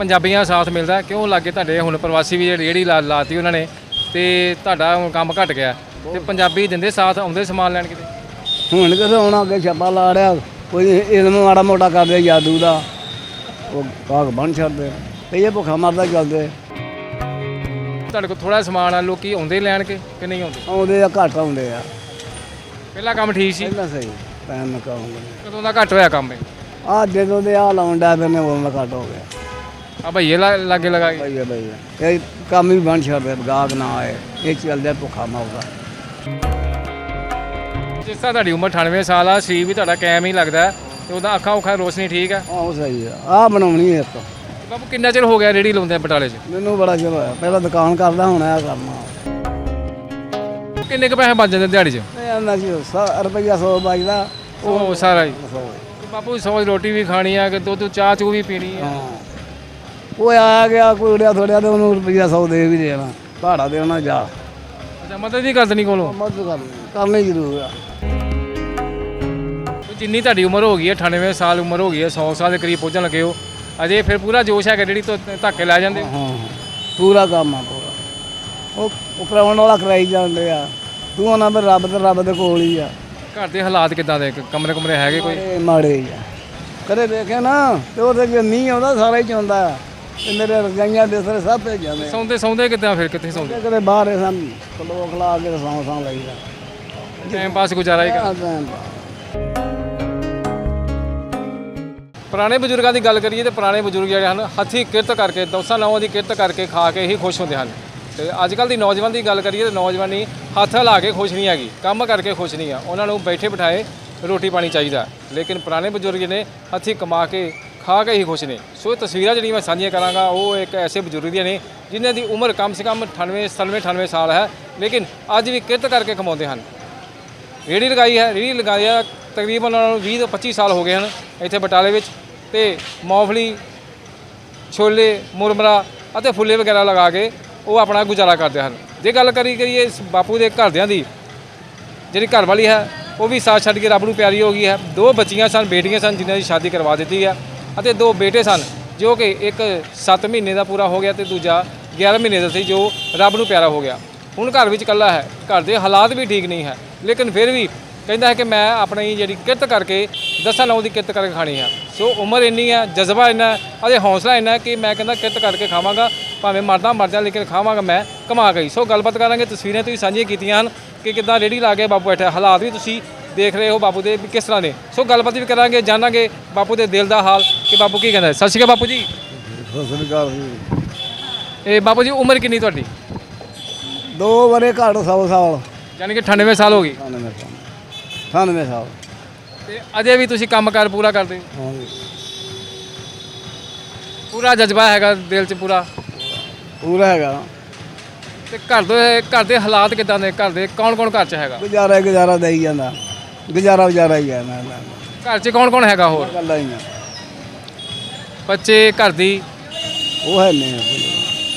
ਪੰਜਾਬੀਆਂ ਦਾ ਸਾਥ ਮਿਲਦਾ ਕਿਉਂ ਲੱਗੇ ਤੁਹਾਡੇ ਹੁਣ ਪ੍ਰਵਾਸੀ ਵੀ ਜਿਹੜੀ ਲਾ ਲਾਤੀ ਉਹਨਾਂ ਨੇ ਤੇ ਤੁਹਾਡਾ ਹੁਣ ਕੰਮ ਘਟ ਗਿਆ। ਤੇ ਪੰਜਾਬੀ ਦਿੰਦੇ ਸਾਥ ਆਉਂਦੇ ਸਮਾਨ ਲੈਣ ਕਿਤੇ? ਹੁਣ ਕਿਤੇ ਹੁਣ ਅੱਗੇ ਛੱਪਾ ਲਾ ਰਿਹਾ ਕੋਈ ਇਲਮ ਮਾੜਾ ਮੋਟਾ ਕਰਦੇ ਜਾਦੂ ਦਾ। ਉਹ ਬਾਗ ਬਣ ਛੱਡਦੇ ਤੇ ਇਹ ਭੁੱਖਾ ਮਰਦਾ ਚੱਲਦੇ ਤੁਹਾਡੇ ਕੋਲ ਥੋੜਾ ਸਮਾਨ ਆ ਲੋਕੀ ਆਉਂਦੇ ਲੈਣ ਕੇ ਕਿ ਨਹੀਂ ਆਉਂਦੇ? ਆਉਂਦੇ ਆ ਘੱਟ ਆਉਂਦੇ ਆ। ਪਹਿਲਾਂ ਕੰਮ ਠੀਕ ਸੀ। ਪਹਿਲਾਂ ਸਹੀ ਟਾਈਮ ਨਾ ਕਹੂੰਗਾ ਕਦੋਂ ਦਾ ਘਟ ਹੋਇਆ ਕੰਮ ਇਹ? ਆ ਜਦੋਂ ਦੇ ਆ ਲਾਉਣ ਦਾ ਫਿਰ ਨੇ ਉਹ ਘੱਟ ਹੋ ਗਿਆ। ਆ ਭਈਏ ਲਾ- ਲਾਗੇ ਲਗਾ ਕੇ। ਭਈਆ ਭਈਆ ਇਹ ਕੰਮ ਵੀ ਬਣ ਛੱਡਦੇ ਗਾਹਕ ਨਾ ਆਏ। ਇਹ ਚੱਲਦਾ ਭੁੱਖਾ ਮਰਦਾ ਜਿਸ ਤਰ੍ਹਾਂ ਤੁਹਾਡੀ ਉਮਰ 98 ਸਾਲ ਆ ਸਰੀਰ ਵੀ ਤੁਹਾਡਾ ਕਾਇਮ ਹੀ ਲੱਗਦਾ ਹੈ, ਤੇ ਉਹਦਾ ਅੱਖਾਂ ਉਖਾਂ ਰੋਸ਼ਨੀ ਠੀਕ ਆ? ਆਹੋ ਸਹੀ ਆ। ਆ ਬਣਾਉਣੀ ਇੱਕ। ਬਾਬੂ ਕਿੰਨਾ ਚਿਰ ਹੋ ਗਿਆ ਰੇੜੀ ਲਾਉਂਦੇ ਆ ਬਟਾਲੇ 'ਚ? ਮੈਨੂੰ ਬੜਾ ਚਿਰ ਹੋਇਆ। ਪਹਿਲਾਂ ਦੁਕਾਨ ਕਰਦਾ ਹੁਣ ਆ ਕਰਨਾ। ਕਿੰਨੇ ਕੁ ਪੈਸੇ ਬਚ ਜਾਂਦੇ ਦਿਹਾੜੀ 'ਚ? ਇਹ ਆਂਦਾ ਜੀ ਰੁਪਈਆ 100 ਬਚਦਾ ਉਹ ਸਾਰਾ ਹੀ। ਸੌ। ਬਾਪੂ ਸੌ ਰੋਟੀ ਵੀ ਖਾਣੀ ਆ ਕਿ ਦੁੱਧ ਚਾਹ ਚੂ ਵੀ ਪੀਣੀ ਆ। ਹਾਂ। ਉਹ ਆ ਗਿਆ ਕੋਈ ਉੜਿਆ ਥੋੜਿਆ ਤੇ ਉਹਨੂੰ ਰੁਪਈਆ 100 ਦੇ ਵੀ ਦੇਣਾ ਭਾੜਾ ਦੇਣਾ ਜਾ। ਅੱਛਾ ਮਦਦ ਨਹੀਂ ਕਰਦਣੀ ਕੋਲੋਂ? ਮਦਦ ਕਰਨੀ ਕਰਨੀ ਜ਼ਰੂਰ ਆ। ਜਿੰਨੀ ਤੁਹਾਡੀ ਉਮਰ ਹੋ ਗਈ ਹੈ 98 ਸਾਲ ਉਮਰ ਹੋ ਗਈ ਹੈ 100 ਸਾਲ ਦੇ ਕਰੀਬ ਪਹੁੰਚਣ ਲੱਗੇ ਹੋ ਅਜੇ ਫਿਰ ਪੂਰਾ ਜੋਸ਼ ਹੈਗਾ ਜਿਹੜੀ ਤੋਂ ਧੱਕੇ ਲੈ ਜਾਂਦੇ ਹੋ। ਹਾਂ ਹਾਂ। ਪੂਰਾ ਕੰਮ ਆ ਪੂਰਾ। ਉਹ ਉਹ ਕਰਾਉਣ ਵਾਲਾ ਕਰਾਈ ਜਾਂਦੇ ਆ। ਤੂੰ ਉਹਨਾਂ ਵੀ ਰੱਬ ਤੇ ਰੱਬ ਦੇ ਕੋਲ ਹੀ ਆ। ਘਰ ਦੇ ਹਾਲਾਤ ਕਿੱਦਾਂ ਦੇ? ਕਮਰੇ ਕਮਰੇ ਹੈਗੇ ਕੋਈ? ਮਾੜੇ ਮਾੜੇ ਹੀ ਆ। ਕਦੇ ਵੇਖਿਆ ਨਾ ਤੇ ਉਹਦੇ ਜੇ ਮੀਂਹ ਆਉਂਦਾ ਸਾਰਾ ਹੀ ਚੋਂਦਾ। ਆ ਤੇ ਮੇਰੇ ਰਜਾਈਆਂ ਬਿਸਤਰੇ ਸਭ ਭੇਜ ਜਾਂਦੇ ਆ। ਸੌਂਦੇ ਸੌਂਦੇ ਕਿੱਦਾਂ ਫਿਰ ਕਿੱਥੇ ਸੌਂਦੇ? ਕਦੇ ਬਾਹਰ ਇਹ ਸਨ ਖਲੋ ਖਲਾ ਕੇ ਸੌਂ ਸੌਂ ਲਈਦਾ ਟਾਈਮ ਪਾਸ ਗੁਜ਼ਾਰਾ ਹੀ ਕਰ ਦਾ। ਪੁਰਾਣੇ ਬਜ਼ੁਰਗਾਂ ਦੀ ਗੱਲ ਕਰੀਏ ਤੇ ਪੁਰਾਣੇ ਬਜ਼ੁਰਗ ਜਿਹੜੇ ਹਨ ਹੱਥੀਂ ਕਿਰਤ ਕਰਕੇ ਦੋਸਾਂ ਨੌਂ ਦੀ ਕਿਰਤ ਕਰਕੇ ਖਾ ਕੇ ਹੀ ਖੁਸ਼ ਹੁੰਦੇ ਹਨ। ਤੇ ਅੱਜ ਕੱਲ ਦੀ ਨੌਜਵਾਨ ਦੀ ਗੱਲ ਕਰੀਏ ਤੇ ਨੌਜਵਾਨੀ ਹੱਥ ਹਿਲਾ ਕੇ ਖੁਸ਼ ਨਹੀਂ ਹੈਗੀ ਕੰਮ ਕਰਕੇ ਖੁਸ਼ ਨਹੀਂ ਆ। ਉਹਨਾਂ ਨੂੰ ਬੈਠੇ ਬਿਠਾਏ ਰੋਟੀ ਪਾਣੀ ਚਾਹੀਦਾ। ਲੇਕਿਨ ਪੁਰਾਣੇ ਬਜ਼ੁਰਗ ਨੇ ਹੱਥੀਂ ਕਮਾ ਕੇ ਖਾ ਕੇ ਹੀ ਖੁਸ਼ ਨੇ। ਸੋ ਇਹ ਤਸਵੀਰਾਂ ਜਿਹੜੀਆਂ ਮੈਂ ਸਾਂਝੀਆਂ ਕਰਾਂਗਾ, ਉਹ ਇੱਕ ਐਸੇ ਬਜ਼ੁਰਗ ਦੀਆਂ ਨੇ, ਜਿਨ੍ਹਾਂ ਦੀ ਉਮਰ ਕਮ ਸੇ ਕਮ 98 97 98 ਸਾਲ ਹੈ, ਲੇਕਿਨ ਅੱਜ ਵੀ ਕਿਰਤ ਕਰਕੇ ਕਮਾਉਂਦੇ ਹਨ। ਰੇੜੀ ਲਗਾਈ ਹੈ ਰੇੜੀ ਲਗਾਇਆ ਤਕਰੀਬਨ ਉਹਨਾਂ ਨੂੰ 20 ਤੋਂ 25 ਸਾਲ ਹੋ ਗਏ ਹਨ ਇੱਥੇ ਬਟਾਲੇ ਵਿੱਚ, ਤੇ ਮੌਫਲੀ, ਛੋਲੇ, ਮੁਰਮਰਾ ਅਤੇ ਫੁੱਲੇ ਵਗੈਰਾ ਲਗਾ ਕੇ ਉਹ ਆਪਣਾ ਗੁਜ਼ਾਰਾ ਕਰਦੇ ਹਨ। ਜੇ ਗੱਲ ਕਰੀ ਕਰੀਏ ਇਸ ਬਾਪੂ ਦੇ ਘਰਦਿਆਂ ਦੀ, ਜਿਹੜੀ ਘਰ ਵਾਲੀ ਹੈ, ਉਹ ਵੀ ਸਾਥ ਛੱਡ ਕੇ ਰੱਬ ਨੂੰ ਪਿਆਰੀ ਹੋ ਗਈ ਹੈ। ਦੋ ਬੱਚੀਆਂ ਸਨ, ਬੇਟੀਆਂ ਸਨ, ਜਿਨ੍ਹਾਂ ਦੀ ਸ਼ਾਦੀ ਕਰਵਾ ਦਿੱਤੀ ਹੈ। ਅਤੇ ਦੋ ਬੇਟੇ ਸਨ, ਜੋ ਕਿ ਇੱਕ 7 ਮਹੀਨੇ ਦਾ ਪੂਰਾ ਹੋ ਗਿਆ ਤੇ ਦੂਜਾ 11 ਮਹੀਨੇ ਦਾ ਸੀ, ਜੋ ਰੱਬ ਨੂੰ ਪਿਆਰਾ ਹੋ ਗਿਆ। ਹੁਣ ਘਰ ਵਿੱਚ ਇਕੱਲਾ ਹੈ, ਘਰ ਦੇ ਹਾਲਾਤ ਵੀ ਠੀਕ ਨਹੀਂ ਹੈ, ਲੇਕਿਨ ਫਿਰ ਵੀ ਕਹਿੰਦਾ ਹੈ ਕਿ ਮੈਂ ਆਪਣੀ ਜਿਹੜੀ ਕਿਰਤ ਕਰਕੇ ਦਸਾਂ ਨੌ ਦੀ ਕਿਰਤ ਕਰਕੇ ਖਾਣੀ ਹੈ। ਸੋ ਉਮਰ ਇੰਨੀ ਹੈ, ਜਜ਼ਬਾ ਇੰਨਾ ਅਤੇ ਹੌਸਲਾ ਇੰਨਾ ਕਿ ਮੈਂ ਕਹਿੰਦਾ ਕਿਰਤ ਕਰਕੇ ਖਾਵਾਂਗਾ, ਭਾਵੇਂ ਮਰਦਾ ਮਰ ਜਾ ਲੇਕਿਨ ਖਾਵਾਂਗਾ ਮੈਂ ਕਮਾ ਗਈ ਸੋ ਗੱਲਬਾਤ ਕਰਾਂਗੇ, ਤਸਵੀਰਾਂ ਤੁਸੀਂ ਸਾਂਝੀਆਂ ਕੀਤੀਆਂ ਹਨ ਕਿ ਕਿੱਦਾਂ ਰੇੜੀ ਲਾ ਕੇ ਬਾਪੂ ਬੈਠਾ ਹਾਲਾਤ ਵੀ ਤੁਸੀਂ ਦੇਖ ਰਹੇ ਹੋ ਬਾਪੂ ਦੇ ਵੀ ਕਿਸ ਤਰ੍ਹਾਂ ਨੇ। ਸੋ ਗੱਲਬਾਤ ਵੀ ਕਰਾਂਗੇ ਜਾਣਾਂਗੇ ਬਾਪੂ ਦੇ ਦਿਲ ਦਾ ਹਾਲ ਕਿ ਬਾਪੂ ਕੀ ਕਹਿੰਦਾ ਹੈ। ਸਤਿ ਸ਼੍ਰੀ ਅਕਾਲ ਬਾਪੂ ਜੀ। ਸਤਿ ਸ੍ਰੀ ਅਕਾਲ ਜੀ। ਇਹ ਬਾਪੂ ਜੀ ਉਮਰ ਕਿੰਨੀ ਤੁਹਾਡੀ? ਦੋ ਵਰੇ ਘੱਟ 100 ਸਾਲ। ਯਾਨੀ ਕਿ 98 ਸਾਲ ਹੋ ਗਈ। 98 ਸਾਲ। 98 ਸਾਲ। ਤੇ ਅਜੇ ਵੀ ਤੁਸੀਂ ਕੰਮਕਾਰ ਪੂਰਾ ਕਰਦੇ ਹੋ? ਹਾਂਜੀ ਪੂਰਾ ਜਜ਼ਬਾ ਹੈਗਾ ਦਿਲ 'ਚ ਪੂਰਾ? ਪੂਰਾ ਹੈਗਾ। ਤੇ ਘਰ ਦੇ ਘਰ ਦੇ ਹਾਲਾਤ ਕਿਦਾਂ ਦੇ ਘਰ ਦੇ ਕੌਣ ਕੌਣ ਘਰ 'ਚ ਹੈਗਾ? ਗੁਜ਼ਾਰਾ ਹੀ ਗੁਜ਼ਾਰਾ ਦੇਈ ਜਾਂਦਾ। ਗੁਜ਼ਾਰਾ ਗੁਜ਼ਾਰਾ ਹੀ ਹੈ ਨਾ ਘਰ 'ਚ ਕੌਣ ਕੌਣ ਹੈਗਾ ਹੋਰ? ਗੱਲਾਂ ਹੀ ਆ। ਬੱਚੇ ਘਰ ਦੀ? ਉਹ ਹੈ ਨਹੀਂ।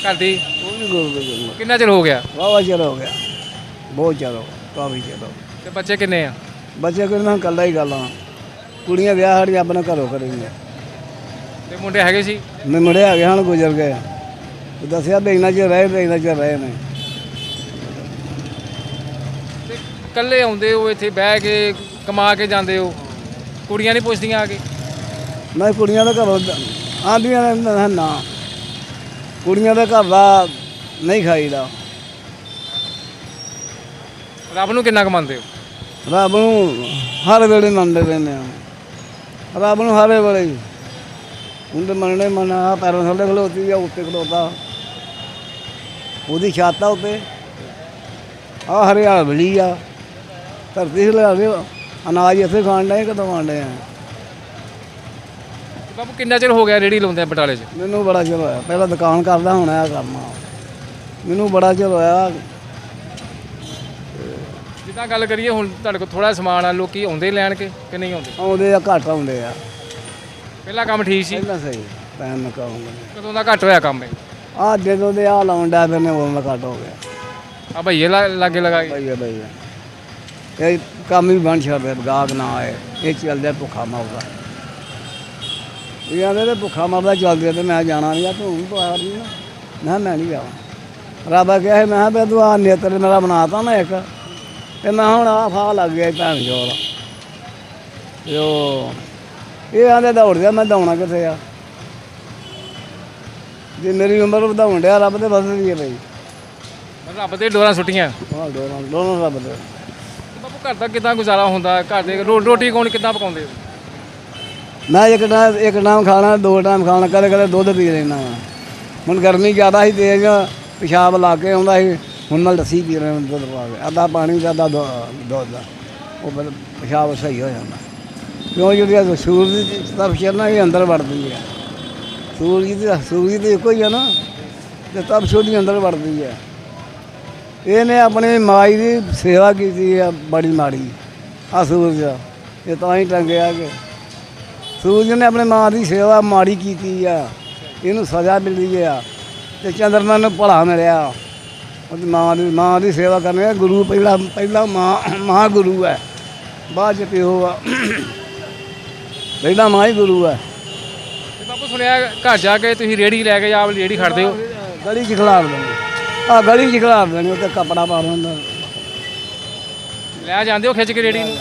ਘਰ ਦੀ? ਉਹ ਵੀ ਗੁਰੂ ਦੇ ਜਨਮ ਕਿੰਨਾ ਚਿਰ ਹੋ ਗਿਆ? ਵਾਵਾ ਚਿਰ ਹੋ ਗਿਆ। ਬਹੁਤ ਚਿਰ ਹੋ ਗਿਆ, ਕਾਫੀ ਚਿਰ ਹੋ ਗਿਆ। ਤੇ ਬੱਚੇ ਕਿੰਨੇ ਆ? ਬੱਚੇ ਕੋਈ ਨਾ ਕੱਲਾ ਹੀ ਗੱਲਾਂ ਕੁੜੀਆਂ ਵਿਆਹ ਹੜੀਆਂ ਆਪਣੇ ਘਰੋਂ ਕਰੇਂਗੀਆਂ ਤੇ ਮੁੰਡੇ ਹੈਗੇ ਸੀ? ਮੈਂ ਮੁੰਡੇ ਆ ਗਏ ਹਨ ਗੁਜ਼ਰ ਗਏ ਦੱਸਿਆ ਇੰਨਾ ਚਿਰ ਰਹੇ ਇੰਨਾ ਚਿਰ ਰਹੇ ਨੇ ਤੇ ਇਕੱਲੇ ਆਉਂਦੇ ਹੋ ਇੱਥੇ ਬਹਿ ਕੇ ਕਮਾ ਕੇ ਜਾਂਦੇ ਹੋ? ਕੁੜੀਆਂ ਨਹੀਂ ਪੁੱਛਦੀਆਂ ਆ ਕੇ? ਮੈਂ ਕੁੜੀਆਂ ਦੇ ਘਰੋਂ ਆਂਦੀਆਂ ਨੇ ਨਾ- ਕੁੜੀਆਂ ਦੇ ਘਰ ਦਾ ਨਹੀਂ ਖਾਈਦਾ। ਰੱਬ ਨੂੰ ਕਿੰਨਾ ਕਮਾਉਂਦੇ ਹੋ? ਰੱਬ ਨੂੰ ਹਰ ਵੇਲੇ ਮੰਨਦੇ ਰਹਿੰਦੇ ਆ। ਰੱਬ ਨੂੰ ਹਰ ਵੇਲੇ। ਤੇ ਮੰਨਣੇ ਮੰਨਾ ਪੈਰਾਂ ਥੱਲੇ ਖਲੋਤੀ ਆ ਉੱਤੇ ਖਲੋਤਾ। ਉਹਦੀ ਛਾਤਾ ਉੱਤੇ। ਆ ਹਰਿਆਵਲੀ ਆ। ਧਰਤੀ ਹਿਲਾ ਅਨਾਜ ਇੱਥੇ ਖਾਣ ਡਏ ਕਦੋਂ ਖਾਣ ਡਏ ਆ? ਤੇ ਬਾਪੂ ਕਿੰਨਾ ਚਿਰ ਹੋ ਗਿਆ ਰੇੜੀ ਲਾਉਂਦੇ ਆ ਬਟਾਲੇ 'ਚ? ਮੈਨੂੰ ਬੜਾ ਚਿਰ ਹੋਇਆ। ਪਹਿਲਾਂ ਦੁਕਾਨ ਕਰਦਾ ਹੁਣ ਆ। ਕਰਨਾ ਮੈਨੂੰ ਬੜਾ ਚਿਰ ਹੋਇਆ। ਜਿੱਦਾਂ ਗੱਲ ਕਰੀਏ ਹੁਣ ਤੁਹਾਡੇ ਕੋਲ ਥੋੜਾ ਸਮਾਨ ਆ ਲੋਕੀ ਆਉਂਦੇ ਲੈਣ ਕੇ ਕਿ ਨਹੀਂ ਆਉਂਦੇ? ਆਉਂਦੇ ਆ ਘੱਟ ਆਉਂਦੇ ਆ। ਪਹਿਲਾਂ ਕੰਮ ਠੀਕ ਸੀ? ਪਹਿਲਾਂ ਸਹੀ ਟਾਈਮ ਨਾ ਕਹੂੰਗਾ ਕਦੋਂ ਦਾ ਘੱਟ ਹੋਇਆ ਕੰਮ ਇਹ? ਆ ਜਦੋਂ ਦੇ ਆ ਲਾਉਂਦਾ ਫਿਰ ਨੇ ਉਹ ਮੈਂ ਘੱਟ ਹੋ ਗਿਆ। ਆ ਭਈਏ ਲਾ- ਲਾਗੇ ਲਗਾ ਕੇ ਭਈਆ ਭਈਆ ਇਹ ਕੰਮ ਵੀ ਬਣ ਛੱਡਦੇ ਗਾਹਕ ਨਾ ਆਏ। ਇਹ ਚੱਲਦਾ ਭੁੱਖਾ ਮਰਦਾ। ਇਹ ਆਂਦੇ ਤੇ ਭੁੱਖਾ ਮਰਦਾ ਚੱਲਦੇ ਤੇ ਮੈਂ ਜਾਣਾ ਨਹੀਂ ਆ ਤੂੰ ਵੀ ਪਾਰ ਨਹੀਂ ਨਾ ਮੈਂ ਨਹੀਂ ਜਾਣਾ। ਰੱਬ ਕਿਹਾ ਮੈਂ ਕਿਹਾ ਵੀ ਤੂੰ ਆ ਨੇਤਰ ਮੇਰਾ ਬਣਾਤਾ ਨਾ ਇੱਕ। ਤੇ ਮੈਂ ਹੁਣ ਆ ਫਾ ਲੱਗ ਗਿਆ ਭੈਣ ਜੋਲ ਯੋ ਇਹ ਆਂਦੇ ਦੌੜਦੇ ਆ, ਮੈਂ ਦੌੜਨਾ ਕਿੱਥੇ ਆ? ਜੇ ਮੇਰੀ ਉਮਰ ਵਧਾਉਣ ਡਿਆ ਰੱਬ ਤੇ ਵੱਧਦੀ ਹੈ ਬਈ। ਰੱਬ ਦੇ ਡੋਰਾਂ ਸੁੱਟੀਆਂ। ਹਾਂ ਦੋਨੋਂ ਦੋਨੋਂ ਰੱਬ ਦੇ। ਘਰ ਦਾ ਕਿਦਾਂ ਗੁਜ਼ਾਰਾ ਹੁੰਦਾ? ਘਰ ਦੇ ਰੋ- ਰੋਟੀ ਕੌਣ ਕਿੱਦਾਂ ਪਕਾਉਂਦੇ? ਹੋ? ਮੈਂ ਇੱਕ ਟਾਈਮ ਇੱਕ ਟਾਈਮ ਖਾਣਾ, ਦੋ ਟਾਈਮ ਖਾਣਾ, ਕਦੇ ਕਦੇ ਦੁੱਧ ਪੀ ਲੈਣਾ ਵਾ। ਹੁਣ ਗਰਮੀ ਜ਼ਿਆਦਾ ਸੀ ਤੇਜ਼ ਪਿਸ਼ਾਬ ਲਾ ਕੇ ਆਉਂਦਾ ਸੀ, ਹੁਣ ਮੈਂ ਲੱਸੀ ਪੀ ਰਿਹਾ ਦੁੱਧ ਪਾ ਕੇ। ਅੱਧਾ ਪਾਣੀ ਦਾ ਅੱਧਾ ਦੁ- ਦੁੱਧ ਦਾ। ਉਹ ਫਿਰ ਪਿਸ਼ਾਬ ਸਹੀ ਹੋ ਜਾਂਦਾ। ਕਿਉਂ ਜਿਹੜੀ ਇਹ ਸੂਰਜ ਦੀ ਤਪਸ਼ ਹੈ ਨਾ ਇਹ ਅੰਦਰ ਵੜਦੀ ਹੈ ਸੂਰਜ ਦੀ ਸੂਰਜ ਦੀ ਇੱਕੋ ਹੀ ਹੈ ਨਾ, ਤੇ ਤਪਸ਼ ਉਹਦੀ ਅੰਦਰ ਵੜਦੀ ਹੈ ਇਹਨੇ ਆਪਣੀ ਮਾਈ ਦੀ ਸੇਵਾ ਕੀਤੀ ਹੈ ਬੜੀ ਮਾੜੀ। ਆ ਸੂਰਜ ਇਹ ਤਾਂ ਹੀ ਟੰਗਿਆ ਕਿ ਸੂਰਜ ਨੇ ਆਪਣੇ ਮਾਂ ਦੀ ਸੇਵਾ ਮਾੜੀ ਕੀਤੀ ਆ ਇਹਨੂੰ ਸਜ਼ਾ ਮਿਲੀ ਆ ਤੇ ਚੰਦਰਮਾ ਨੂੰ ਭਲਾ ਮਿਲਿਆ। ਉਹਦੀ ਮਾਂ ਦੀ ਮਾਂ ਦੀ ਸੇਵਾ ਕਰਨੀ ਗੁਰੂ ਪਹਿਲਾ ਪਹਿਲਾ ਮਾਂ ਮਾਂ ਗੁਰੂ ਹੈ। ਬਾਅਦ ਚ ਪਿਓ ਆ। ਪਹਿਲਾ ਮਾਂ ਹੀ ਗੁਰੂ ਹੈ। ਬਾਪੂ ਸੁਣਿਆ ਘਰ ਜਾ ਕੇ ਤੁਸੀਂ ਰੇੜੀ ਲੈ ਕੇ ਜਾਂ ਰੇੜੀ ਖੜਦੇ ਹੋ? ਗਲੀ ਚ ਖਿਲਾਰ ਦੇਣੀ ਆ ਗਲੀ ਚ ਖਿਲਾਰ ਦੇਣੀ ਉੱਤੇ ਕੱਪੜਾ ਪਾ ਦਿੰਦਾ। ਲੈ ਜਾਂਦੇ ਹੋ ਖਿੱਚ ਕੇ ਰੇੜੀ ਨੂੰ?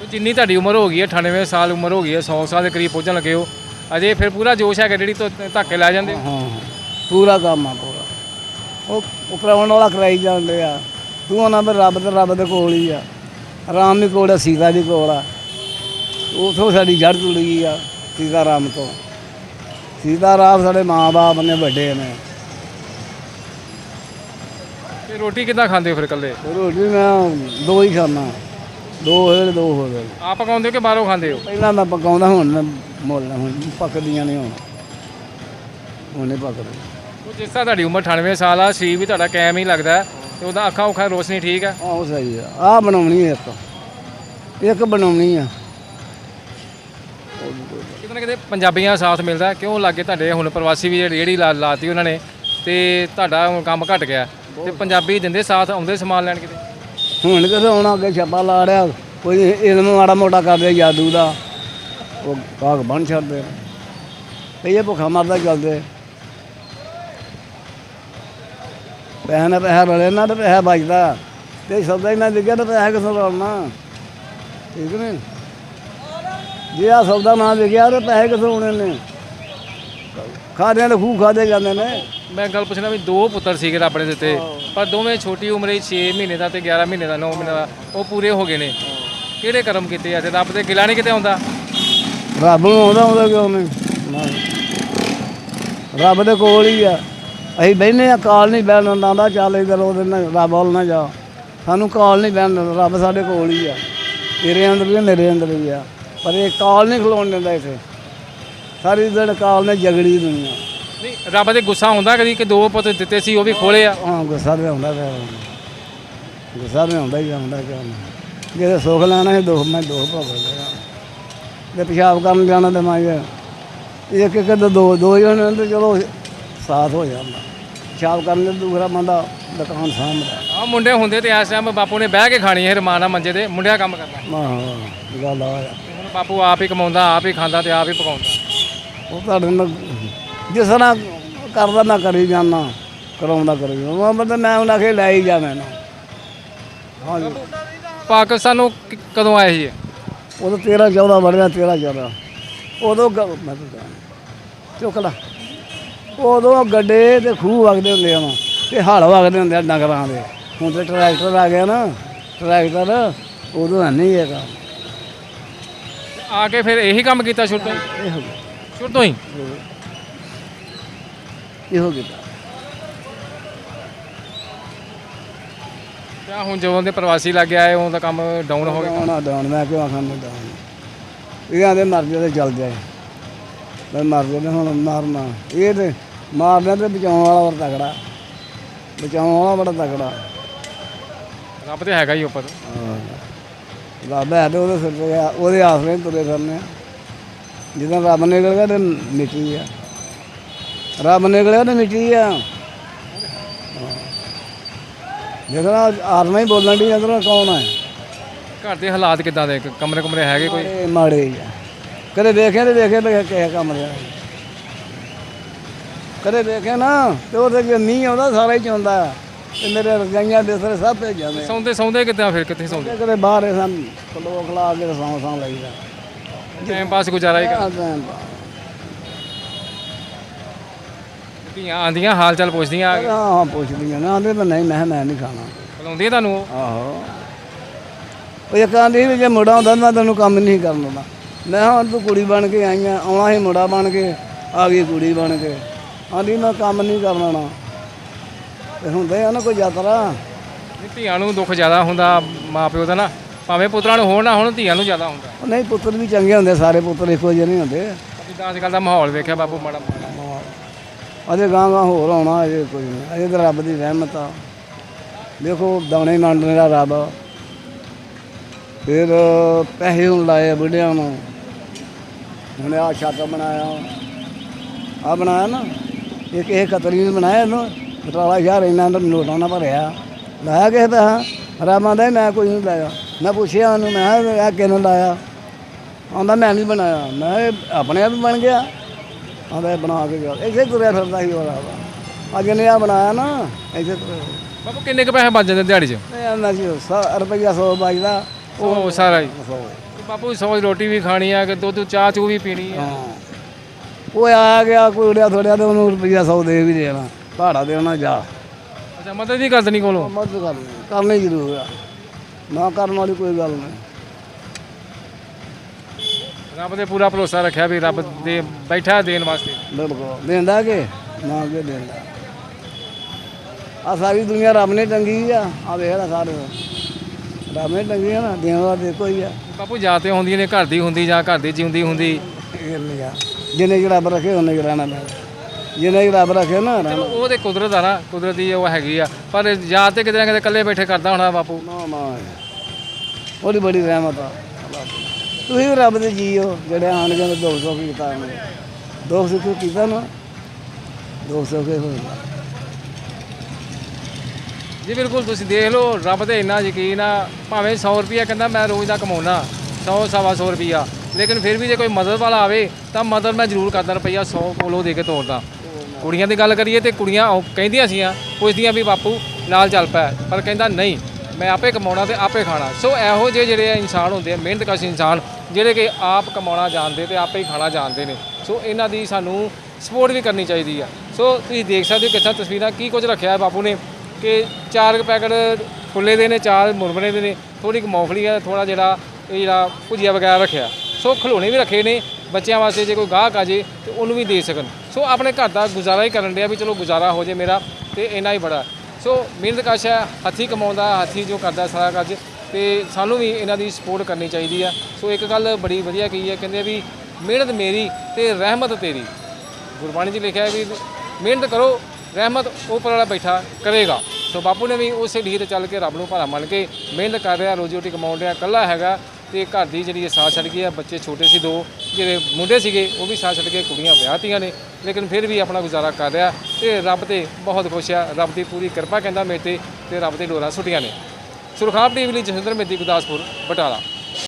ਤੇ ਜਿੰਨੀ ਤੁਹਾਡੀ ਉਮਰ ਹੋ ਗਈ ਹੈ 98 ਸਾਲ ਉਮਰ ਹੋ ਗਈ ਹੈ 100 ਸਾਲ ਦੇ ਕਰੀਬ ਪਹੁੰਚਣ ਲੱਗੇ ਹੋ ਅਜੇ ਫਿਰ ਪੂਰਾ ਜੋਸ਼ ਹੈ ਕਿ ਰੇੜੀ ਤੋਂ ਧੱਕੇ ਲੈ ਜਾਂਦੇ ਹੋ? ਹਾਂ ਪੂਰਾ ਕੰਮ ਆ ਪੂਰਾ। ਉਹ ਉਹ ਕਰਾਉਣ ਵਾਲਾ ਕਰਾਈ ਜਾਂਦੇ ਆ। ਤੂੰ ਉਹਨਾਂ ਵੀ ਰੱਬ ਤੇ ਰੱਬ ਦੇ ਕੋਲ ਹੀ ਆ। ਰਾਮ ਵੀ ਕੋਲ ਆ ਸੀਤਾ ਵੀ ਕੋਲ ਆ। ਉਥੋਂ ਸਾਡੀ ਜੜ ਜੁੜੀ ਗਈ ਆ ਸੀਤਾ ਰਾਮ ਤੋਂ। ਸੀਤਾ ਰਾਮ ਸਾਡੇ ਮਾਂ-ਬਾਪ ਨੇ ਵੱਡੇ ਨੇ। ਤੇ ਰੋਟੀ ਕਿੱਦਾਂ ਖਾਂਦੇ ਹੋ ਫਿਰ ਇਕੱਲੇ? ਰੋਟੀ ਮੈਂ ਦੋ ਹੀ ਖਾਣਾ ਦੋ ਹੋਏ ਦੋ ਹੋ ਗਏ। ਆਪ ਪਕਾਉਂਦੇ ਹੋ ਕਿ ਬਾਹਰੋਂ ਖਾਂਦੇ ਹੋ? ਪਹਿਲਾਂ ਮੈਂ ਪਕਾਉਂਦਾ ਹੁਣ ਮੈਂ ਮੁੱਲ ਹੁਣ ਪੱਕਦੀਆਂ ਨਹੀਂ ਹੁਣ। ਨਹੀਂ ਪੱਕਦੀਆਂ ਉਹ ਜਿਸ ਤਰ੍ਹਾਂ ਤੁਹਾਡੀ ਉਮਰ 98 ਸਾਲ ਆ ਸਰੀਰ ਵੀ ਤੁਹਾਡਾ ਕਾਇਮ ਹੀ ਲੱਗਦਾ ਹੈ, ਤੇ ਉਹਦਾ ਅੱਖਾਂ ਉਖਾਂ ਰੋਸ਼ਨੀ ਠੀਕ ਹੈ? ਆਹ ਸਹੀ ਆ। ਆਹ ਬਣਾਉਣੀ ਹੈ ਇੱਕ। ਇੱਕ ਬਣਾਉਣੀ ਆ। ਕਿਤੇ ਨਾ ਕਿਤੇ ਪੰਜਾਬੀਆਂ ਦਾ ਸਾਥ ਮਿਲਦਾ ਹੈ। ਕਿਉਂ ਲੱਗੇ ਤੁਹਾਡੇ? ਹੁਣ ਪ੍ਰਵਾਸੀ ਵੀ ਜਿਹੜੀ ਲਾ- ਲਾਤੀ ਉਹਨਾਂ ਨੇ ਤੇ ਤੁਹਾਡਾ ਹੁਣ ਕੰਮ ਘਟ ਗਿਆ। ਤੇ ਪੰਜਾਬੀ ਦਿੰਦੇ, ਸਾਥ ਆਉਂਦੇ ਸਮਾਨ ਲੈਣ ਕਿਤੇ? ਹੁਣ ਕਿਥੇ ਆਉਣਾ ਅੱਗੇ ਛਾਪਾ ਲਾ ਰਿਹਾ, ਕੋਈ ਇਲਮ ਮਾੜਾ ਮੋਟਾ ਕਰਦੇ ਜਾਦੂ ਦਾ। ਉਹ ਕਾਗ ਬਣ ਛੱਡਦੇ ਤੇ ਇਹ ਭੁੱਖਾ ਮਰਦਾ ਚੱਲਦੇ ਪੈਸੇ ਨਾਲ ਪੈਸਾ ਰਲੇ ਨਾ ਤੇ ਪੈਸਾ ਬਚਦਾ। ਤੇ ਸੌਦਾ ਹੀ ਨਾ ਵਿਕਿਆ ਤਾਂ ਪੈਸਾ ਕਿੱਥੋਂ ਰਲਣਾ? ਠੀਕ ਨੇ ਜੇ ਆ ਸੌਦਾ ਨਾ ਵਿਕਿਆ ਤੇ ਪੈਸੇ ਕਿਥੋਂ ਆਉਣੇ ਨੇ? ਖਾਦਿਆਂ ਦੇ ਖੂਹ ਖਾਦੇ ਜਾਂਦੇ ਨੇ। ਮੈਂ ਗੱਲ ਪੁੱਛਣਾ ਵੀ ਦੋ ਪੁੱਤਰ ਸੀਗੇ ਰੱਬ ਨੇ ਦਿੱਤੇ ਪਰ ਦੋਵੇਂ ਛੋਟੀ ਉਮਰੇ 6 ਮਹੀਨੇ ਦਾ ਤੇ 11 ਮਹੀਨੇ ਦਾ 9 ਮਹੀਨੇ ਦਾ ਉਹ ਪੂਰੇ ਹੋ ਗਏ ਨੇ। ਕਿਹੜੇ ਕਰਮ ਕੀਤੇ ਆ? ਤੇ ਰੱਬ ਦੇ ਗਿਲਾ ਨਹੀਂ ਕਿਤੇ ਆਉਂਦਾ? ਰੱਬ ਨੂੰ ਆਉਂਦਾ ਆਉਂਦਾ ਕਿਉਂ ਨਹੀਂ। ਰੱਬ ਦੇ ਕੋਲ ਹੀ ਆ। ਅਸੀਂ ਬਹਿਨੇ ਆ ਕਾਲ ਨਹੀਂ ਦਿੰਦਾ ਆਂਦਾ ਚੱਲ ਇਧਰ ਉਹਦੇ ਨਾਲ ਰੱਬ ਵੱਲ ਨਾ ਜਾ। ਸਾਨੂੰ ਕਾਲ ਨਹੀਂ ਬਹਿਣ ਦਿੰਦਾ ਰੱਬ ਸਾਡੇ ਕੋਲ ਹੀ ਆ। ਤੇਰੇ ਅੰਦਰ ਵੀ ਮੇਰੇ ਅੰਦਰ ਵੀ ਆ। ਪਰ ਇਹ ਕਾਲ ਨਹੀਂ ਖਲੋਣ ਦਿੰਦਾ ਇੱਥੇ। ਸਾਰੀ ਦਿਨ ਕਾਲ ਨੇ ਜਗੜੀ ਦੁਨੀਆ। ਨਹੀਂ ਰੱਬ ਦੇ ਗੁੱਸਾ ਹੁੰਦਾ ਕਦੀ ਕਿ ਦੋ ਪੁੱਤ ਦਿੱਤੇ ਸੀ ਉਹ ਵੀ ਖੋਲੇ ਆ। ਹਾਂ ਗੁੱਸਾ ਤੇ ਆਉਂਦਾ ਫਿਰ ਗੁੱਸਾ ਤੇ ਆਉਂਦਾ ਹੀ ਆਉਂਦਾ ਕਿਉਂ ਨਹੀਂ ਜੇ ਸੁੱਖ ਲੈਣਾ ਹੈ ਦੁੱਖ ਮੈਂ ਦੁੱਖ ਭੋਗ ਲਿਆ ਤੇ ਪਿਸ਼ਾਬ ਕਰਨ ਜਾਣਾ ਤੇ ਮੈਂ ਇੱਕ ਇੱਕ ਦੋ ਦੋ ਜਣੇ ਤੇ ਚਲੋ ਸਾਥ ਹੋ ਜਾਂਦਾ। ਪਿਸ਼ਾਬ ਕਰਨ ਦੇ ਦੂਸਰਾ ਬੰਦਾ ਦੁਕਾਨ ਸਾਂਭਦਾ ਆ ਮੁੰਡੇ ਹੁੰਦੇ ਤੇ ਇਸ ਟਾਈਮ ਬਾਪੂ ਨੇ ਬਹਿ ਕੇ ਖਾਣੀ ਹੈ ਰਮਾਨਾ ਮੰਜੇ ਤੇ ਮੁੰਡਿਆ ਕੰਮ ਕਰਨਾ। ਆਹ ਗੱਲ ਆ। ਬਾਪੂ ਆਪ ਹੀ ਕਮਾਉਂਦਾ ਆਪ ਹੀ ਖਾਂਦਾ ਤੇ ਆਪ ਹੀ ਪਕਾਉਂਦਾ। ਉਹ ਤੁਹਾਡੇ ਨਾਲ ਜਿਸ ਤਰ੍ਹਾਂ ਕਰਦਾ ਮੈਂ ਕਰੀ ਜਾਣਾ ਕਰਾਉਂਦਾ ਕਰੀ ਜਾਣਾ ਉਹ ਬੰਦਾ ਮੈਂ ਉਹਨਾਂ ਕੇ ਲੈ ਹੀ ਜਾਣਾ ਨਾ। ਹਾਂਜੀ ਪਾਕਿਸਤਾਨੋਂ ਕਿ- ਕਦੋਂ ਆਏ ਸੀ ਇਹ? ਉਦੋਂ 13 14 ਵੜਿਆ 13 14 ਉਦੋਂ ਗ- ਮੈਂ ਤਾਂ। ਚੁੱਕ ਲਾ। ਉਦੋਂ ਗੱਡੇ ਤੇ ਖੂਹ ਵਗਦੇ ਹੁੰਦੇ ਆ ਤੇ ਹਲ ਵਗਦੇ ਹੁੰਦੇ ਆ ਡੰਗਰਾਂ ਦੇ। ਹੁਣ ਤੇ ਟਰੈਕਟਰ ਆ ਗਿਆ ਨਾ ਟਰੈਕਟਰ ਉਦੋਂ ਹੈ ਨਹੀਂ ਹੈਗਾ ਆ ਕੇ ਫਿਰ ਇਹੀ ਕੰਮ ਕੀਤਾ ਸ਼ੁਰੂ ਤੋਂ? ਹੀ? ਇਹ ਹੋ ਗਿਆ ਸ਼ੁਰੂ ਤੋਂ ਹੀ। ਇਹ ਹੋ ਗਿਆ? ਤੇ ਆਹ ਹੁਣ ਜਦੋਂ ਦੇ ਪ੍ਰਵਾਸੀ ਲੱਗ ਆਏ ਉਹ ਦਾ ਕੰਮ ਡਾਊਨ ਹੋ ਗਿਆ। ਡਾਉਣਾ ਡਾਉਣ ਮੈਂ ਕਿਉਂ ਆਖਾਂ ਮੈਂ ਡਾਉਣ ਇਹ ਆਂਦੇ ਮਰ ਜੇ ਚੱਲ ਜਾਏ। ਮੈਂ ਮਰ ਜੇ ਹੁਣ ਮਾਰਨਾ। ਇਹ ਤੇ ਮਾਰਨਾ ਤੇ ਬਚਾਉਣ ਵਾਲਾ ਬੜਾ ਤਗੜਾ ਬਚਾਉਣ ਵਾਲਾ ਬੜਾ ਤਗੜਾ ਰੱਬ ਤੇ ਹੈਗਾ ਹੀ ਉੱਪਰ। ਰੱਬ ਹੈ ਤੇ ਉਹਦੇ ਸਿਰ ਤੇ ਆ- ਉਹਦੇ ਆਸਰੇ ਹੀ ਤੁਰੇ ਫਿਰਨੇ ਆ। ਜਦੋਂ ਰੱਬ ਨਿਕਲ ਗਿਆ ਤੇ ਮਿੱਟੀ ਆ। ਰੱਬ ਨਿਕਲਿਆ ਤੇ ਮਿੱਟੀ ਆ। ਜਿਹੜਾ ਆਰਮਾ ਹੀ ਬੋਲਣ ਦੀ ਅੰਦਰ ਕੌਣ ਹੈ ਘਰ ਦੇ ਹਾਲਾਤ ਕਿੱਦਾਂ ਦੇ? ਕਮਰੇ ਕਮਰੇ ਹੈਗੇ ਕੋਈ? ਮਾੜੇ ਮਾੜੇ ਹੀ ਆ। ਕਦੇ ਵੇਖਿਆ ਤੇ ਵੇਖਿਆ ਤੇ ਕਿਸੇ ਕੰਮ ਰਿਹਾ ਕਦੇ ਵੇਖਿਆ ਨਾ ਤੇ ਉਹਦੇ ਜੇ ਮੀਂਹ ਆਉਂਦਾ ਸਾਰਾ ਹੀ ਚੋਂਦਾ। ਤੇ ਮੇਰੇ ਰਜਾਈਆਂ ਬਿਸਤਰੇ ਸਭ ਭੇਜ ਜਾਂਦੇ ਸੌਂਦੇ ਸੌਂਦੇ ਕਿੱਦਾਂ ਫਿਰ? ਕਿੱਥੇ ਸੌਂਦੇ? ਕਦੇ ਬਾਹਰ ਇਹ ਸਨ। ਖਲਾ ਕੇ ਸੌਂ ਸੌਂ ਲਈਦਾ। ਟਾਈਮ ਪਾਸ ਗੁਜ਼ਾਰਾ ਹੀ ਕਰ ਆਹ ਟਾਈਮ ਪਾਸ। ਧੀਆਂ ਆਂਦੀਆਂ ਹਾਲ ਚਾਲ ਪੁੱਛਦੀਆਂ? ਆ ਕੇ ਹਾਂ ਹਾਂ ਪੁੱਛਦੀਆਂ ਨਾ ਆਂਦੇ ਮੈਂ ਨਹੀਂ ਮੈਂ ਕਿਹਾ ਮੈਂ ਨਹੀਂ ਖਾਣਾ। ਬੁਲਾਉਂਦੀਆਂ ਤੁਹਾਨੂੰ ਉਹ? ਆਹੋ। ਉਹ ਇੱਕ ਆਂਦੀ ਵੀ ਜੇ ਮੁੰਡਾ ਹੁੰਦਾ ਤਾਂ ਮੈਂ ਤੈਨੂੰ ਕੰਮ ਨਹੀਂ ਕਰਨ ਦਿੰਦਾ। ਮੈਂ ਕਿਹਾ ਹੁਣ ਤੂੰ ਕੁੜੀ ਬਣ ਕੇ ਆਈ ਆ ਆਉਣਾ ਸੀ ਮੁੰਡਾ ਬਣ ਕੇ ਆ ਗਈ ਕੁੜੀ ਬਣ ਕੇ। ਆਂਦੀ ਮੈਂ ਕੰਮ ਨਹੀਂ ਕਰਨਾ ਨਾ। ਤੇ ਹੁੰਦੇ ਆ ਨਾ ਕੋਈ ਯਾਤਰਾ। ਨਹੀਂ, ਧੀਆਂ ਨੂੰ ਦੁੱਖ ਜ਼ਿਆਦਾ ਹੁੰਦਾ ਮਾਪਿਓ ਦਾ ਨਾ। ਭਾਵੇਂ ਪੁੱਤਰਾਂ ਨੂੰ ਹੋਣ ਨਾ ਹੋਣ ਧੀਆਂ ਨੂੰ ਜ਼ਿਆਦਾ ਹੁੰਦਾ। ਉਹ ਨਹੀਂ ਪੁੱਤਰ ਵੀ ਚੰਗੇ ਹੁੰਦੇ ਸਾਰੇ ਪੁੱਤਰ ਇੱਕੋ ਜਿਹੇ ਨਹੀਂ ਹੁੰਦੇ। ਜਿੱਦਾਂ ਅੱਜ ਕੱਲ ਦਾ ਮਾਹੌਲ ਵੇਖਿਆ ਬਾਪੂ ਮਾੜਾ ਮਾੜਾ ਅਜੇ ਗਾਂ ਗਾਂ ਹੋਰ ਆਉਣਾ, ਅਜੇ ਕੋਈ ਨਹੀਂ ਅਜੇ ਤਾਂ ਰੱਬ ਦੀ ਰਹਿਮਤ ਆ। ਦੇਖੋ, ਦਾਣੇ ਮੰਡਣ ਦਾ ਰੱਬ ਫਿਰ ਪੈਸੇ ਹੁਣ ਲਾਏ ਬੁੱਢਿਆਂ ਨੂੰ। ਹੁਣ ਆ ਛੱਤ ਬਣਾਇਆ। ਆ ਬਣਾਇਆ ਨਾ, ਇੱਕ ਇਹ ਕਤਰੀ ਨੇ ਬਣਾਇਆ ਇਹਨੂੰ। ਬਟਾਲਾ ਸ਼ਹਿਰ ਇਹਨਾਂ ਦਾ ਨੋਟਾਂ ਨਾਲ ਭਰਿਆ। ਲਾਇਆ ਕਿਸੇ ਪੈਸਾ ਰਾਮਾਂ ਦਾ ਮੈਂ ਕੋਈ ਨਹੀਂ ਲਾਇਆ। ਮੈਂ ਪੁੱਛਿਆ ਉਹਨੂੰ, ਮੈਂ ਆ ਇਹ ਲਾਇਆ? ਆਉਂਦਾ ਮੈਂ ਨਹੀਂ ਬਣਾਇਆ। ਮੈਂ ਇਹ ਆਪਣੇ ਆਪ ਹੀ ਬਣ ਗਿਆ। ਆਂਦਾ ਬਣਾ ਕੇ ਗਿਆ ਇੱਥੇ ਤੁਰਿਆ ਫਿਰਦਾ ਸੀ ਉਹ ਅੱਜ ਨੇ ਆ ਬਣਾਇਆ ਨਾ ਇੱਥੇ ਤੁਰਿਆ ਬਾਪੂ ਕਿੰਨੇ ਕੁ ਪੈਸੇ ਬਚ ਜਾਂਦੇ ਦਿਹਾੜੀ 'ਚ? ਆਂਦਾ ਸੀ ਰੁਪਈਆ 100 ਬਚਦਾ। ਉਹ ਸਾਰਾ ਹੀ। ਸੌ। ਬਾਪੂ ਸੌ ਰੋਟੀ ਵੀ ਖਾਣੀ ਆ ਕਿ ਦੁੱਧ ਚਾਹ ਚੂ ਵੀ ਪੀਣੀ ਆ। ਹਾਂ। ਉਹ ਆ ਗਿਆ ਕੋਈ ਉੜਿਆ ਥੋੜਿਆ ਤੇ ਉਹਨੂੰ ਰੁਪਈਆ 100 ਦੇ ਵੀ ਦੇਣਾ। ਭਾੜਾ ਦੇਣਾ ਜਾ। ਅੱਛਾ ਮਦਦ ਵੀ ਕਰ ਦੇਣੀ ਕੋਲੋਂ? ਮਦਦ ਕਰਨੀ। ਕਰਨੀ ਜ਼ਰੂਰ ਆ। ਨਾ ਕਰਨ ਵਾਲੀ ਕੋਈ ਗੱਲ ਨਹੀਂ। ਰੱਬ ਦੇ ਪੂਰਾ ਭਰੋਸਾ ਰੱਖਿਆ ਵੀ ਰੱਬ ਦੇ ਬੈਠਾ ਦੇਣ ਵਾਸਤੇ। ਬਿਲਕੁਲ। ਦੇਂਦਾ ਕਿ? ਨਾ ਕਿ ਦੇਂਦਾ। ਆ ਸਾਰੀ ਦੁਨੀਆ ਰੱਬ ਨੇ ਟੰਗੀ ਆ। ਆ ਵੇਖ ਲੈ ਸਾਰੇ। ਰੱਬ ਨੇ ਟੰਗੀ ਆ ਨਾ ਦੇਣ ਵਾਲਾ ਦੇਖੋ ਹੀ ਆ। ਬਾਪੂ ਜਾਂ ਤੇ ਹੁੰਦੀਆਂ ਨੇ ਘਰ ਦੀ ਹੁੰਦੀ ਜਾਂ ਘਰ ਦੀ ਜਿਉਂਦੀ ਹੁੰਦੀ। ਇਹ ਨਹੀਂ ਆ। ਜਿੰਨੇ ਕਿ ਰੱਬ ਰੱਖੇ ਉਹਨੇ ਰਹਿਣਾ ਮੈਂ ਜਿੰਨੇ ਕਿ ਰੱਬ ਰੱਖੇ ਨਾ ਰਹਿਣਾ। ਚਲੋ ਉਹ ਤੇ ਕੁਦਰਤ ਆ ਨਾ। ਕੁਦਰਤ ਉਹ ਹੈਗੀ ਆ। ਪਰ ਜਾਂ ਤੇ ਕਿਤੇ ਨਾ ਕਿਤੇ ਇਕੱਲੇ ਬੈਠੇ ਕਰਦਾ ਹੋਣਾ ਬਾਪੂ। ਨਾ ਨਾ। ਉਹਦੀ ਬੜੀ ਰਹਿਮਤ ਆ। ਤੁਸੀਂ ਵੀ ਰੱਬ ਦੇ ਜੀ ਹੋ, ਜਿਹੜੇ ਆਣ ਕੇ ਦੁੱਖ ਸੁੱਖ ਕੀਤਾ ਉਹਨੇ ਦੁੱਖ ਸੁੱਖ ਕੀਤਾ ਨਾ? ਦੁੱਖ ਸੁੱਖ ਹੋਇਆ ਜੀ, ਬਿਲਕੁਲ ਤੁਸੀਂ ਦੇਖ ਲਓ, ਰੱਬ ਤੇ ਇੰਨਾ ਯਕੀਨ ਆ। ਭਾਵੇਂ 100 ਰੁਪਿਆ ਕਹਿੰਦਾ ਮੈਂ ਰੋਜ਼ ਦਾ ਕਮਾਉਣਾ 100 ਸਵਾ 100 ਰੁਪਿਆ ਲੇਕਿਨ ਫਿਰ ਵੀ ਜੇ ਕੋਈ ਮਦਦ ਵਾਲਾ ਆਵੇ, ਤਾਂ ਮਦਦ ਮੈਂ ਜ਼ਰੂਰ ਕਰਦਾ ਰੁਪਈਆ 100 ਕੋਲੋਂ ਦੇ ਕੇ ਤੋਰਦਾ ਕੁੜੀਆਂ ਦੀ ਗੱਲ ਕਰੀਏ ਤੇ ਕੁੜੀਆਂ ਉਹ ਕਹਿੰਦੀਆਂ ਸੀਆਂ, ਪੁੱਛਦੀਆਂ ਵੀ, ਬਾਪੂ, ਨਾਲ ਚੱਲ ਪੈ। ਪਰ ਕਹਿੰਦਾ, ਨਹੀਂ ਮੈਂ ਆਪੇ ਕਮਾਉਣਾ ਤੇ ਆਪੇ ਖਾਣਾ। ਸੋ ਇਹੋ ਜਿਹੇ ਜਿਹੜੇ ਇਨਸਾਨ ਹੁੰਦੇ ਆ, ਮਿਹਨਤਕਸ਼ ਇਨਸਾਨ, ਜਿਹੜੇ ਕਿ ਆਪ ਕਮਾਉਣਾ ਜਾਣਦੇ ਤੇ ਆਪੇ ਹੀ ਖਾਣਾ ਜਾਣਦੇ ਨੇ। ਸੋ ਇਹਨਾਂ ਦੀ ਸਾਨੂੰ ਸਪੋਰਟ ਵੀ ਕਰਨੀ ਚਾਹੀਦੀ ਆ। ਸੋ ਤੁਸੀਂ ਦੇਖ ਸਕਦੇ ਹੋ ਕਿੱਥਾਂ ਤਸਵੀਰਾਂ, ਕੀ ਕੁਝ ਰੱਖਿਆ ਹੈ ਬਾਪੂ ਨੇ ਕਿ ਚਾਰ ਕੁ ਪੈਕਟ ਫੁੱਲੇ ਦੇ ਨੇ, ਚਾਰ ਮੁਰਮਰੇ ਦੇ ਨੇ ਥੋੜੀ ਕੁ ਮੌਫਲੀ ਆ ਥੋੜਾ ਜਿਹੜਾ ਇਹ ਜਿਹੜਾ ਭੁਜੀਆ ਵਗੈਰਾ ਰੱਖਿਆ। ਸੋ ਖਿਡੌਣੇ ਵੀ ਰੱਖੇ ਨੇ, ਬੱਚਿਆਂ ਵਾਸਤੇ ਜੇ ਕੋਈ ਗਾਹਕ ਆ ਜੇ ਤੇ ਉਹਨੂੰ ਵੀ ਦੇ ਸਕਣ। ਸੋ ਆਪਣੇ ਘਰ ਦਾ ਗੁਜ਼ਾਰਾ ਹੀ ਕਰਨ ਡਿਆ ਵੀ ਚਲੋ ਗੁਜ਼ਾਰਾ ਹੋ ਜੇ ਮੇਰਾ ਤੇ ਇੰਨਾ ਹੀ ਬੜਾ। ਸੋ ਮਿਹਨਤ ਕਸ਼ ਹੈ, ਹੱਥੀ ਕਮਾਉਂਦਾ, ਹੱਥੀ ਜੋ ਕਰਦਾ ਸਾਰਾ ਕਾਜ ਤੇ ਸਾਨੂੰ ਵੀ ਇਹਨਾਂ ਦੀ ਸਪੋਰਟ ਕਰਨੀ ਚਾਹੀਦੀ ਆ ਸੋ ਇੱਕ ਗੱਲ ਬੜੀ ਵਧੀਆ ਕਹੀ ਹੈ, ਕਹਿੰਦੇ ਵੀ ਮਿਹਨਤ ਮੇਰੀ ਤੇ ਰਹਿਮਤ ਤੇਰੀ। ਗੁਰਬਾਣੀ 'ਚ ਲਿਖਿਆ ਹੈ ਵੀ ਮਿਹਨਤ ਕਰੋ, ਰਹਿਮਤ ਉੱਪਰ ਵਾਲਾ ਬੈਠਾ ਕਰੇਗਾ। ਸੋ ਬਾਪੂ ਨੇ ਵੀ ਉਸੇ ਢੀਰ ਚੱਲ ਕੇ ਰੱਬ ਨੂੰ ਭਾਰਾ ਮੰਨ ਕੇ ਮਿਹਨਤ ਕਰ ਰਿਹਾ, ਰੋਜੀ ਰੋਟੀ ਕਮਾਉਣ ਰਿਹਾ, ਇਕੱਲਾ ਹੈਗਾ ਤੇ ਘਰ ਦੀ ਜਿਹੜੀ ਸਾਹ ਛੱਡ ਗਈ ਆ ਬੱਚੇ ਛੋਟੇ ਸੀ ਦੋ, ਜਿਹੜੇ ਮੁੰਡੇ ਸੀਗੇ, ਉਹ ਵੀ ਸਾਹ ਛੱਡ ਕੇ ਕੁੜੀਆਂ ਵਿਆਹਤੀਆਂ ਨੇ। ਲੇਕਿਨ ਫਿਰ ਵੀ ਆਪਣਾ ਗੁਜ਼ਾਰਾ ਕਰ ਰਿਹਾ ਤੇ ਰੱਬ ਤੇ ਬਹੁਤ ਖੁਸ਼ ਆ। ਰੱਬ ਦੀ ਪੂਰੀ ਕਿਰਪਾ ਕਹਿੰਦਾ ਮੇਰੇ ਤੇ ਤੇ ਰੱਬ ਦੇ ਡੋਰਾਂ ਸੁੱਟੀਆਂ ਨੇ। ਸੁਰਖਾਬ ਟੀਵੀ ਲਈ ਜਸਿੰਦਰ ਮੇਦੀ ਗੁਰਦਾਸਪੁਰ, ਬਟਾਲਾ।